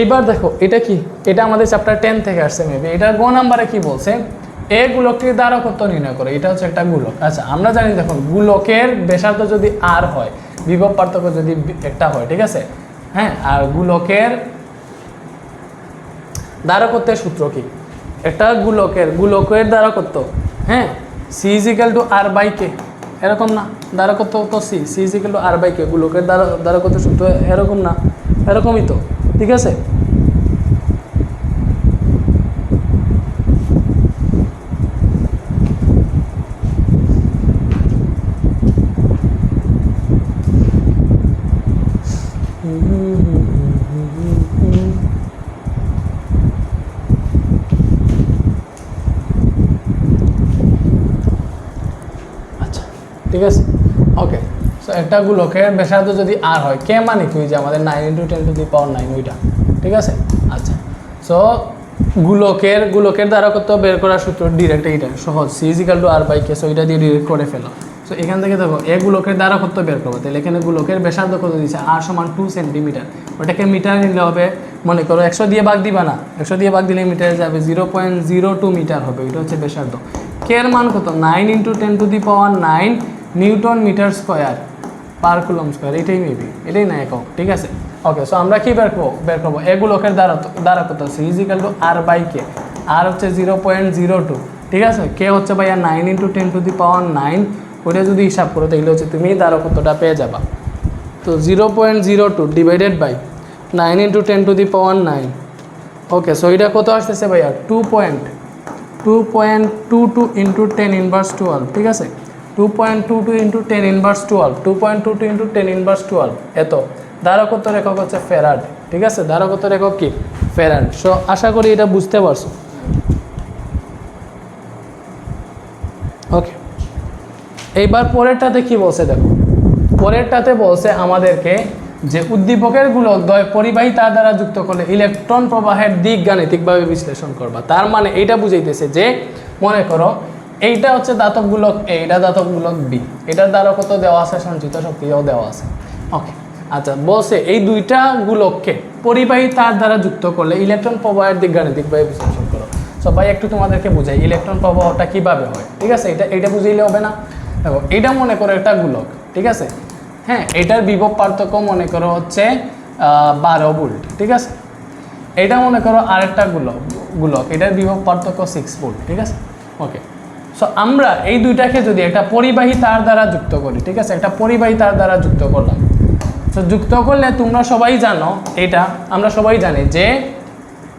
এইবার দেখো, এটা কি? এটা আমাদের চ্যাপ্টার টেন থেকে আসছে মেবি এটা গ নাম্বারে কি বলছে? এ গোলকটির দ্বারকত্ব নির্ণয় করে। এটা হচ্ছে একটা গুলক। আচ্ছা আমরা জানি দেখুন গোলকের ব্যাসার্ধ যদি আর হয়, বিভব পার্থক্য যদি একটা হয়, ঠিক আছে? হ্যাঁ আর গোলকের দ্বারকত্বের সূত্র কি? একটা গুলকের, গোলকের দ্বারকত্ব হ্যাঁ? C equal to R by K এরকম না। দ্বারকত্ব তো C C equal to R by K গোলকের দ্বারা দ্বারকত্বের সূত্র এরকম না। এরকমই তো। ঠিক আছে আচ্ছা ঠিক আছে ওকে গোলকের ব্যাসার্ধ যদি আর হয়, কে মানে কি? যে আমাদের nine into ten to the power nine ওইটা। ঠিক আছে? আচ্ছা। সো গোলকের গোলকের দ্বারা কত বের করার সূত্র? ডিরেক্ট এইটা। সহজ। C equal to R by K so এটা দিয়ে ডিরেক্ট করে ফেলো। সো এখান থেকে দেখো এ গোলকের দ্বারা কত বের করব? তাহলে এখানে গোলকের ব্যাসার্ধ কত দিচ্ছে? আর সমান টু সেন্টিমিটার ওটাকে মিটার নিলে হবে, মনে করো একশো দিয়ে ভাগ দিবা না? একশো দিয়ে ভাগ দিলে মিটারে যাবে zero point zero two metre হবে। এটা হচ্ছে ব্যাসার্ধ। কে এর মান কত? Nine into ten to the power nine newton metre square per coulomb square এটাই মেবি এটাই না একক, ঠিক আছে? ওকে সো আমরা কি বের করব? বের করব এগুলোকের দ্বারা দ্বারা কত আছে equal to R by K R হচ্ছে জিরো পয়েন্ট জিরো টু ঠিক আছে? কে হচ্ছে ভাইয়া nine into ten to the power nine ওইটা যদি হিসাব করো, তাহলে হচ্ছে তুমি দ্বারা কতটা পেয়ে যাবা। তো zero point zero two divided by nine into ten to the power nine okay so এটা কত আসতেছে ভাইয়া? Two point two point two two into ten inverse twelve ঠিক আছে? Two point two two into ten inverse twelve two point two two into ten inverse twelve এত। দ্বারকত্ব রেখক হচ্ছে farad, ঠিক আছে? দ্বারকত্ব রেখক কি? ফেরাড। সো আশা করি এটা বুঝতে পারছ। ওকে এইবার পরেরটাতে কি বলছে দেখো? পরেরটাতে বলছে আমাদেরকে যে উদ্দীপকের গোলক দ্বয় পরিবাহী তার দ্বারা যুক্ত করলে ইলেকট্রন প্রবাহের দিক গাণিতিকভাবে বিশ্লেষণ করবা। তার মানে এইটা বুঝাইতেছে যে, মনে করো এইটা হচ্ছে দাতব গোলক এ এইটা দাতব গোলক বি। এটার দ্বারা কত দেওয়া আছে? সঞ্চিত শক্তিও দেওয়া আছে। ওকে আচ্ছা বলছে এই দুইটা গোলককে পরিবাহী তার দ্বারা যুক্ত করলে ইলেকট্রন প্রবাহের দিক গাণিতিকভাবে বিশ্লেষণ করো। সবাই একটু তোমাদেরকে বুঝাই, ইলেকট্রন প্রবাহটা কীভাবে হয়? ঠিক আছে? এটা এটা বুঝাইলে হবে না। দেখো, এটা মনে করো একটা গোলক, ঠিক আছে? হ্যাঁ এটার বিভব পার্থক্য মনে করো হচ্ছে বারো ভোল্ট, ঠিক আছে? এটা মনে করো আরেকটা গোলক গোলক, এটার বিভব পার্থক্য সিক্স ভোল্ট, ঠিক আছে? ওকে সো আমরা এই দুইটাকে যদি একটা পরিবাহী তার দ্বারা যুক্ত করি, ঠিক আছে? একটা পরিবাহী তার দ্বারা যুক্ত করলাম। তো যুক্ত করলে তোমরা সবাই জানো, এটা আমরা সবাই জানি যে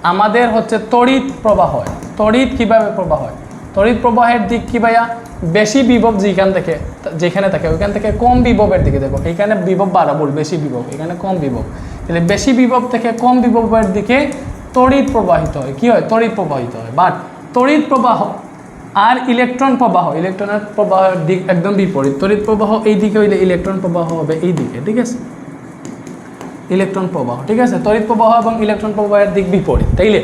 আমাদের হচ্ছে তড়িৎ প্রবাহ হয়। তড়িৎ কীভাবে প্রবাহ হয়? তড়িৎ প্রবাহের দিক কি ভাইয়া? বেশি বিভব যেখান থেকে, যেখানে থাকে, ওইখান থেকে কম বিভবের দিকে দেখো। এখানে বিভব বাড়া বল বেশি বিভব, এখানে কম বিভব। তাহলে বেশি বিভব থেকে কম বিভবের দিকে তড়িৎ প্রবাহিত হয়। কি হয়? তড়িৎ প্রবাহিত হয়। বাট তড়িৎ প্রবাহ আর ইলেকট্রন প্রবাহ, ইলেকট্রনের প্রবাহের দিক একদম বিপরীত। তড়িৎ প্রবাহ এই দিকে হইলে ইলেকট্রন প্রবাহ হবে এই দিকে, ঠিক আছে? ইলেকট্রন প্রবাহ, ঠিক আছে? তড়িৎ প্রবাহ এবং ইলেকট্রন প্রবাহের দিক বিপরীত। তাইলে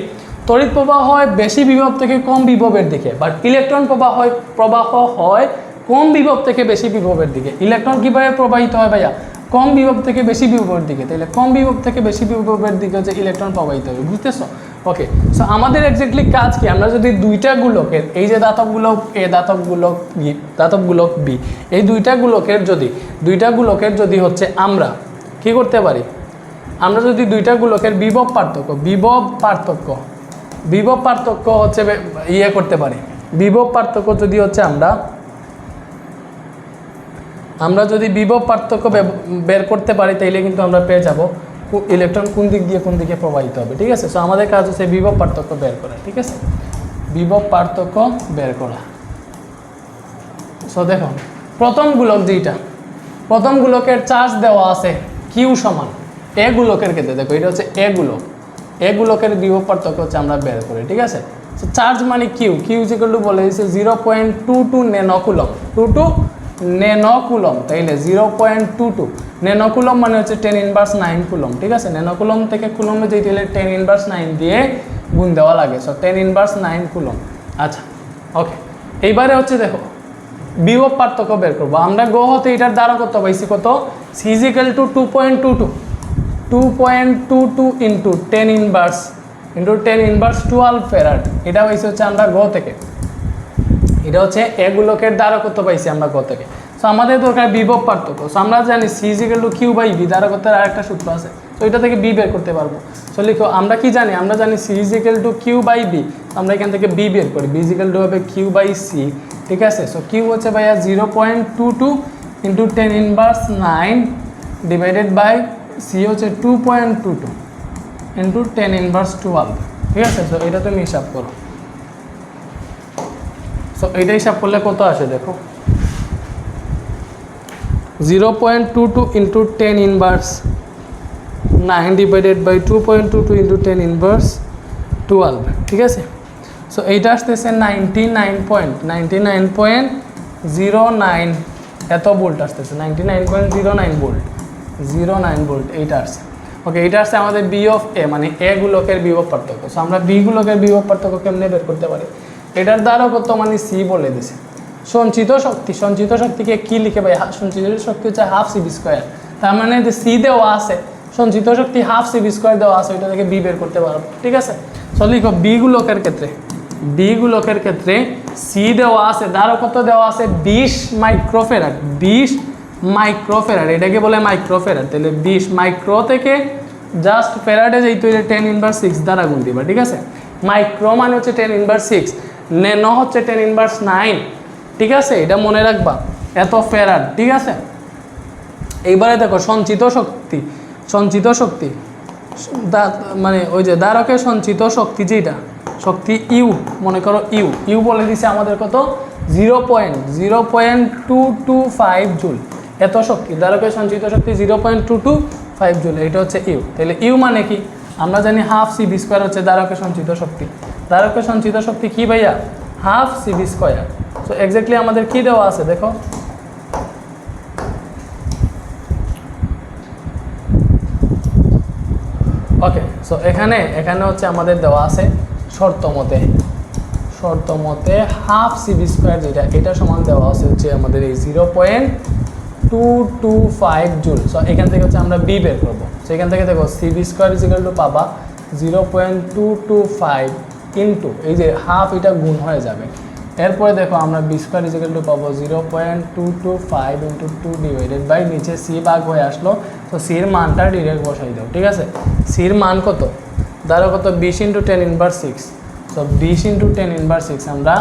তড়িৎ প্রবাহ হয় বেশি বিভব থেকে কম বিভবের দিকে বাট ইলেকট্রন প্রবাহ প্রবাহ হয় কম বিভব থেকে বেশি বিভবের দিকে। ইলেকট্রন কীভাবে প্রবাহিত হয় ভাইয়া? কম বিভব থেকে বেশি বিভবের দিকে। তাহলে কম বিভব থেকে বেশি বিভবের দিকে হচ্ছে ইলেকট্রন প্রবাহিত হবে, বুঝতেছো? ওকে সো আমাদের এক্স্যাক্টলি কাজ কি? আমরা যদি দুইটা গুলোকের এই যে দাতব গুলোক এ দাতব গুলোক বি, দাতব গুলোক বি, এই দুইটা গুলোকের যদি, দুইটা গুলোকের যদি হচ্ছে আমরা, কি করতে পারি? আমরা যদি দুইটা গোলকের বিভব পার্থক্য বিভব পার্থক্য বিভব পার্থক্য হচ্ছে ইয়ে করতে পারি। বিভব পার্থক্য যদি হচ্ছে আমরা আমরা যদি বিভব পার্থক্য বের করতে পারি, তাইলে কিন্তু আমরা পেয়ে যাব ইলেকট্রন কোন দিক দিয়ে কোন দিকে প্রবাহিত হবে, ঠিক আছে? সো আমাদের কাজ হচ্ছে বিভব পার্থক্য বের করা, ঠিক আছে? বিভব পার্থক্য বের করা। সো দেখো, প্রথম গোলক যেইটা প্রথম গোলকের চার্জ দেওয়া আছে কিউ সমান এ গোলকের ক্ষেত্রে। দেখো, এটা হচ্ছে এ গোলক। এ গোলকের বিভব পার্থক্য হচ্ছে আমরা বের করি, ঠিক আছে? চার্জ মানে কিউ কিউ ইজিক্যাল টু বলে দিয়েছে zero point two two nanocoulomb two two nanocoulomb তাইলে zero point two two nanocoulomb মানে হচ্ছে টেন ইনভার্স নাইন কুলম ঠিক আছে? নেনকুলম থেকে কুলমে যেতে হলে টেন ইনভার্স নাইন দিয়ে গুণ দেওয়া লাগে so ten inverse nine coulomb আচ্ছা ওকে এইবারে হচ্ছে দেখো, বিভব পার্থক্য বের করব। আমরা গো এটার দ্বারা কত পাইছি কত সিজিক্যাল two two point two two two point two two into ten inverse into ten inverse twelve farad এটা হয়েছে হচ্ছে আমরা গ থেকে। এটা হচ্ছে এগুলোকের দ্বারা করতে পাইছি আমরা থেকে। সো আমাদের দরকার বিভব পার্থক্য। সো আমরা জানি C equal to Q by V দ্বারা করতে আরেকটা সূত্র আছে। তো এটা থেকে বি বের করতে পারব। সো লিখো, আমরা কি জানি? আমরা জানি C equal to Q by V আমরা এখান থেকে বি বের করি। বিজিক্যাল টু হবে কিউ বাই সি ঠিক আছে? সো কিউ হচ্ছে ভাইয়া zero point two two into ten inverse nine divided by C হচ্ছে two point two two into ten inverse twelve ঠিক আছে? সো এটা তুমি হিসাব করো। সো এটা হিসাব করলে কত আসে দেখো? Zero point two two into ten inverse nine divided by two point two two into ten inverse twelve ঠিক আছে? সো এইটা আসতেছে ninety nine point ninety nine point zero nine এত বোল্ট আসতেছে ninety nine point zero nine volt zero nine volt এইটা আসছে। ওকে এইটা আসছে আমাদের বি অফ এ মানে এ গুলোকের বিভব পার্থক্য। সো আমরা বি গুলোকের বিভব পার্থক্য কেমনে বের করতে পারি? এটার দ্বারা কত মানে সি বলে দিছে। সঞ্চিত শক্তি, সঞ্চিত শক্তিকে কি লিখে ভাই? সঞ্চিত শক্তি হচ্ছে হাফ সিবি স্কোয়ার তার মানে যে সি দেওয়া আছে, সঞ্চিত শক্তি হাফ সিবি স্কোয়ার দেওয়া আছে ওইটা থেকে বি বের করতে পারব ঠিক আছে? সো লিখো বি গুলোকের ক্ষেত্রে। বি গুলোকের ক্ষেত্রে সি দেওয়া আছে, দ্বারা কত দেওয়া আছে? বিশ মাইক্রোফেরার বিশ মাইক্রোফেরার এটাকে বলে মাইক্রোফেরার তাহলে বিশ মাইক্রো থেকে জাস্ট ফেরাডে যেই তৈরি টেন ইনভার সিক্স দ্বারা গুণ দিবা, ঠিক আছে? মাইক্রো মানে হচ্ছে টেন ইনভার সিক্স নেনো হচ্ছে টেন ইনভার্স নাইন ঠিক আছে? এটা মনে রাখবা। এত ফেরাড ঠিক আছে? এইবারে দেখো, সঞ্চিত শক্তি সঞ্চিত শক্তি। মানে ওই যে দ্বারকে সঞ্চিত শক্তি যেটা শক্তি ইউ, মনে করো ইউ। ইউ বলে দিছে আমাদের কত? Zero point zero point two two five joule. এত শক্তি, দ্বারকে সঞ্চিত শক্তি zero point two two five joule, এটা হচ্ছে ইউ। তাহলে ইউ মানে কি? আমরা জানি হাফ সি বি স্কোয়ার হচ্ছে দ্বারকে সঞ্চিত শক্তি। দ্বারকে সঞ্চিত শক্তি কি ভাইয়া? Half C V square. তো এক্স্যাক্টলি আমাদের কি দেওয়া আছে, দেখো। ওকে সো এখানে এখানে হচ্ছে আমাদের দেওয়া আছে শর্ত মতে। শর্ত মতে হাফ সিবি স্কোয়ার যেটা, এটা সমান দেওয়া আছে হচ্ছে আমাদের এই zero point two two five joule. So এখান থেকে হচ্ছে আমরা বি বের করব। সো এখান থেকে দেখো C V square equal to পাবা zero point two two five into এই যে হাফ এটা গুণ হয়ে যাবে। এরপরে দেখো আমরা বি স্কোয়ার ইজিক্যাল টু পাবো zero point two two five into two divided by নিচে সি ভাগ হয়ে আসলো, তো সির মানটা ডিরেক্ট বসাই দাও, ঠিক আছে? সির মান কত? ধরো কত বিশ ইন্টু টেন ইনভার সিক্স তো বিশ ইন্টু টেন ইনভার সিক্স আমরা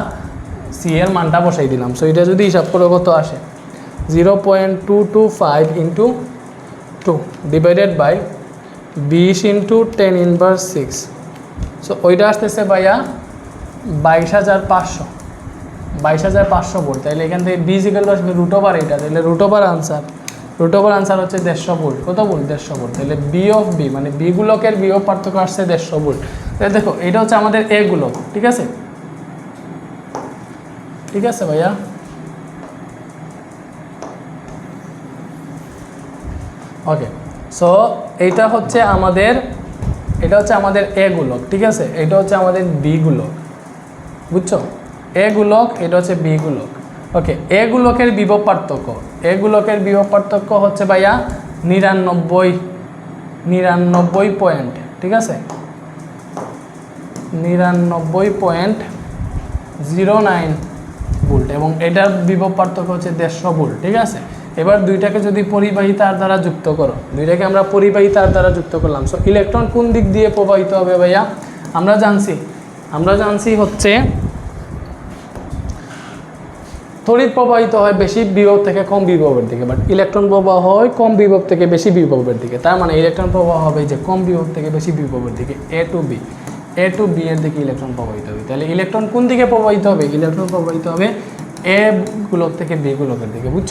সি এর মানটা বসাই দিলাম। সো এটা যদি হিসাব করে কত আসে? Zero point two two five into two divided by বিশ into ten inverse six so ওইটা আসতেছে ভাইয়া বাইশ হাজার পাঁচশো। বাইশ হাজার পাঁচশো ভোল্ট। তাহলে এখান থেকে বি জিকাল আসবে রুট ওভার এটা তাহলে root over answer root over answer হচ্ছে দেড়শো ভোল্ট। কত ভোল্ট? দেড়শো ভোল্ট। তাহলে বি অফ বি মানে বি গুলোকের বি অফ পার্থক্য আসছে দেড়শো ভোল্ট। তাহলে দেখো, এটা হচ্ছে আমাদের এ ঠিক আছে? ঠিক আছে ভাইয়া? ওকে সো এইটা হচ্ছে আমাদের এটা হচ্ছে আমাদের এ গুলক, ঠিক আছে? এটা হচ্ছে আমাদের বি গুলক, বুঝছ? এ গুলক, এটা হচ্ছে বি গুলক। ওকে এ গুলকের বিভব পার্থক্য। এ গুলকের বিভব পার্থক্য হচ্ছে ভাইয়া নিরানব্বই নিরানব্বই পয়েন্ট ঠিক আছে? নিরানব্বই পয়েন্ট জিরো নাইন ভোল্ট এবং এটার বিভব পার্থক্য হচ্ছে দেড়শো ভোল্ট ঠিক আছে? এবার দুইটাকে যদি পরিবাহী তার দ্বারা যুক্ত করো, দুইটাকে আমরা পরিবাহী তার দ্বারা যুক্ত করলাম। সো ইলেকট্রন কোন দিক দিয়ে প্রবাহিত হবে ভাইয়া? আমরা জানছি আমরা জানছি হচ্ছে তড়িৎ প্রবাহিত হয় বেশি বিভব থেকে কম বিভবের দিকে বাট ইলেকট্রন প্রবাহ হয় কম বিভব থেকে বেশি বিভবের দিকে। তার মানে ইলেকট্রন প্রবাহ হবে যে কম বিভব থেকে বেশি বিভবের দিকে A to B A to B এর দিকে ইলেকট্রন প্রবাহিত হবে। তাহলে ইলেকট্রন কোন দিকে প্রবাহিত হবে? ইলেকট্রন প্রবাহিত হবে এ গুলোর থেকে বি গুলোকের দিকে, বুঝছ?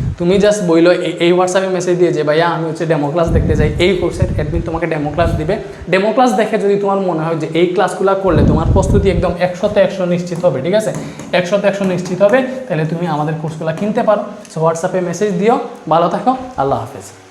তুমি জাস্ট বইলো এই- হোয়াটসঅ্যাপে মেসেজ দিয়ে যে, ভাইয়া, আমি হচ্ছে ডেমো ক্লাস দেখতে চাই। এই কোর্সের অ্যাডমিন তোমাকে ডেমো ক্লাস দিবে। ডেমো ক্লাস দেখে যদি তোমার মনে হয় যে, এই ক্লাসগুলো করলে তোমার প্রস্তুতি একদম একশোতে একশো নিশ্চিত হবে, ঠিক আছে? একশোতে একশো নিশ্চিত হবে, তাহলে তুমি আমাদের কোর্সগুলো কিনতে পারো। সো হোয়াটসঅ্যাপে মেসেজ দিও। ভালো থাকো। আল্লাহ হাফেজ।